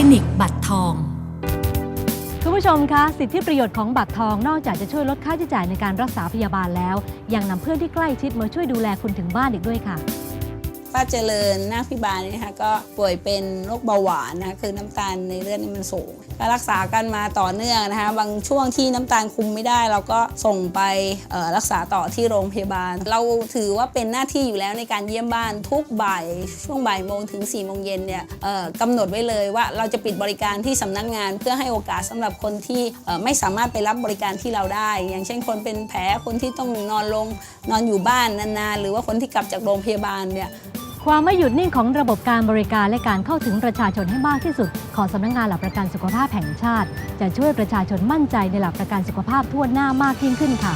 ลินิกบัตรทอง คุณผู้ชมคะสิทธิประโยชน์ของบัตรทองนอกจากจะช่วยลดค่าใช้จ่ายในการรักษาพยาบาลแล้ว ยังนำเพื่อนที่ใกล้ชิดมาช่วยดูแลคุณถึงบ้านอีกด้วยค่ะ ป้าเจริญนาคพิบาลนี่นะคะก็ป่วยเป็นโรคเบาหวานนะคะคือน้ำตาลในเลือดนี่มันสูงก็รักษากันมาต่อเนื่องนะคะบางช่วงที่น้ำตาลคุมไม่ได้ เราก็ส่งไปรักษาต่อที่โรงพยาบาล เราถือว่าเป็นหน้าที่อยู่แล้วในการเยี่ยมบ้านทุกบ่ายช่วงบ่ายโมงถึง4ี่โมงเย็นเนี่ยกำหนดไว้เลยว่าเราจะปิดบริการที่สำนักงาน เพื่อให้โอกาสสำหรับคนที่ไม่สามารถไปรับบริการที่เราได้ อย่างเช่นคนเป็นแผลคนที่ต้องนอนลงนอนอยู่บ้านนานๆหรือว่าคนที่กลับจากโรงพยาบาลเนี่ย ความไม่หยุดนิ่งของระบบการบริการและการเข้าถึงประชาชนให้มากที่สุด ของสำนักงานหลักประกันสุขภาพแห่งชาติ จะช่วยประชาชนมั่นใจในหลักประกันสุขภาพทั่วหน้ามากยิ่งขึ้นค่ะ